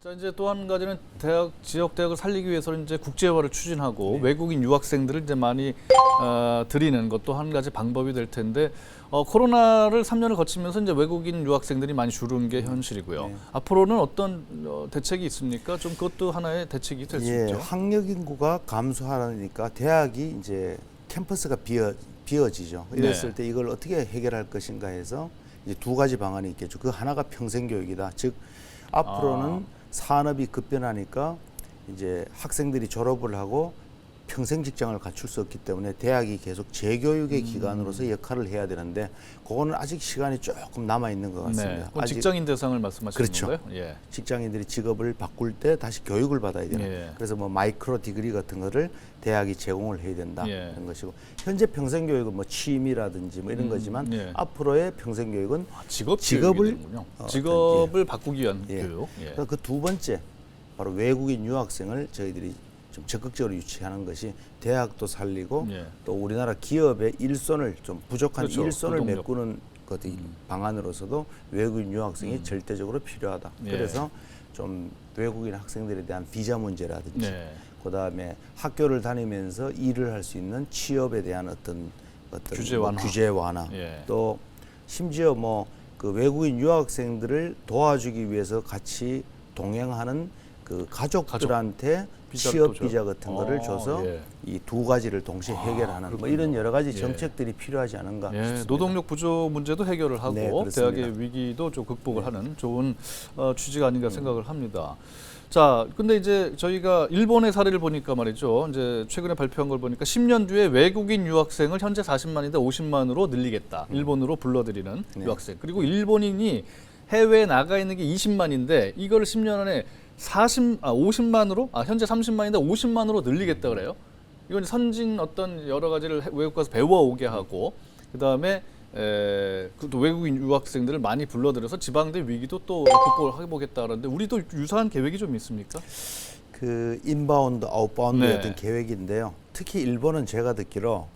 자 이제 또 한 가지는 대학 지역 대학을 살리기 위해서는 이제 국제화를 추진하고 네. 외국인 유학생들을 이제 많이 어, 들이는 것도 한 가지 방법이 될 텐데 어, 코로나를 3년을 거치면서 이제 외국인 유학생들이 많이 줄은 게 현실이고요. 네. 앞으로는 어떤 어, 대책이 있습니까? 좀 그것도 하나의 대책이 될수 예, 있죠. 학력 인구가 감소하니까 대학이 이제 캠퍼스가 비어 비어지죠. 이랬을 네. 때 이걸 어떻게 해결할 것인가 해서 이제 두 가지 방안이 있겠죠. 그 하나가 평생 교육이다. 즉 앞으로는 아. 산업이 급변하니까 이제 학생들이 졸업을 하고 평생 직장을 갖출 수 없기 때문에 대학이 계속 재교육의 음. 기관으로서 역할을 해야 되는데 그거는 아직 시간이 조금 남아 있는 것 네. 같습니다. 아직 직장인 대상을 말씀하시는 그렇죠. 건가요? 예. 직장인들이 직업을 바꿀 때 다시 교육을 받아야 되는 예. 그래서 뭐 마이크로 디그리 같은 거를 대학이 제공을 해야 된다 예. 이런 것이고 현재 평생 교육은 뭐 취미라든지 뭐 이런 음, 거지만 예. 앞으로의 평생 교육은 아, 직업 직업을-. 어, 직업을 바꾸기 위한 예. 교육. 예. 그두 번째 바로 외국인 유학생을 저희들이 좀 적극적으로 유치하는 것이 대학도 살리고 예. 또 우리나라 기업의 일손을 좀 부족한 그렇죠. 일손을 노동력. 메꾸는 것 방안으로서도 외국인 유학생이 절대적으로 필요하다. 예. 그래서 좀 외국인 학생들에 대한 비자 문제라든지 네. 그다음에 학교를 다니면서 일을 할 수 있는 취업에 대한 어떤 어떤 규제 뭐 완화. 규제 완화 예. 또 심지어 뭐 그 외국인 유학생들을 도와주기 위해서 같이 동행하는 그 가족들한테 비자를 취업 줘요? 비자 같은 거를 어, 줘서 예. 이 두 가지를 동시에 해결하는 뭐. 이런 여러 가지 예. 정책들이 필요하지 않은가 예, 싶습니다. 노동력 부족 문제도 해결을 하고 네, 그렇습니다. 대학의 위기도 좀 극복을 하는 좋은 어, 취지가 음. 아닌가 생각을 합니다. 자, 근데 이제 저희가 일본의 사례를 보니까 말이죠. 이제 최근에 발표한 걸 보니까 10년 뒤에 외국인 유학생을 현재 40만인데 50만으로 늘리겠다. 일본으로 불러들이는 음. 네. 유학생. 그리고 일본인이 해외에 나가 있는 게 20만인데 이거를 10년 안에 40, 아, 50만으로, 아, 현재 30만인데 50만으로 늘리겠다 그래요. 이건 선진 어떤 여러 가지를 해- 외국 가서 배워오게 하고 그 다음에 에, 그또 외국인 유학생들을 많이 불러들여서 지방대 위기도 또 극복을 해보겠다 그러는데 우리도 유사한 계획이 좀 있습니까? 그 인바운드, 아웃바운드의 네. 계획인데요. 특히 일본은 제가 듣기로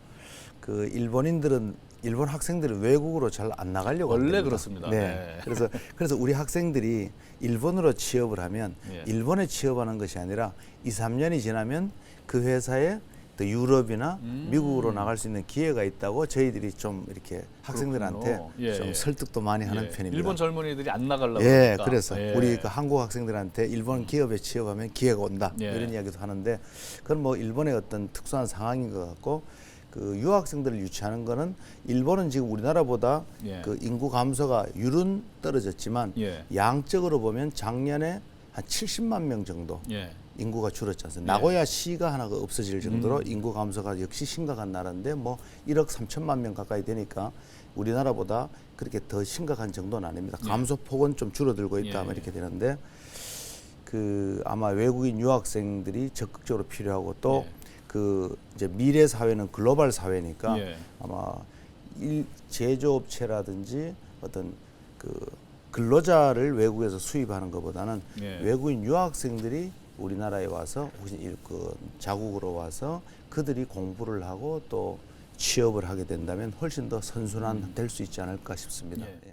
그 일본인들은 일본 학생들은 외국으로 잘 안 나가려고 원래 한답니다. 그렇습니다. 네. 네. 그래서 그래서 우리 학생들이 일본으로 취업을 하면 예. 일본에 취업하는 것이 아니라 2, 3년이 지나면 그 회사에 또 유럽이나 음. 미국으로 나갈 수 있는 기회가 있다고 저희들이 좀 이렇게 학생들한테. 예, 좀 예. 설득도 많이 하는 예, 편입니다. 일본 젊은이들이 안 나가려고 예, 그러니까. 그래서 예. 우리 그 한국 학생들한테 일본 기업에 취업하면 기회가 온다 예. 이런 이야기도 하는데 그건 뭐 일본의 어떤 특수한 상황인 것 같고 그 유학생들을 유치하는 거는 일본은 지금 우리나라보다 예. 그 인구 감소가 율은 떨어졌지만 예. 양적으로 보면 작년에 한 70만 명 정도 예. 인구가 줄었지 네. 않습니까? 나고야 시가 하나가 없어질 정도로 음. 인구 감소가 역시 심각한 나라인데 뭐 1억 3천만 명 가까이 되니까 우리나라보다 그렇게 더 심각한 정도는 아닙니다. 감소폭은 좀 줄어들고 있다 예, 뭐 예. 이렇게 되는데 그 아마 외국인 유학생들이 적극적으로 필요하고 또 예. 그 이제 미래 사회는 글로벌 사회니까 예. 아마 일 제조업체라든지 어떤 그 근로자를 외국에서 수입하는 것보다는 예. 외국인 유학생들이 우리나라에 와서 혹시 일- 그 자국으로 와서 그들이 공부를 하고 또 취업을 하게 된다면 훨씬 더 선순환 될 수 있지 않을까 싶습니다. 예. 예.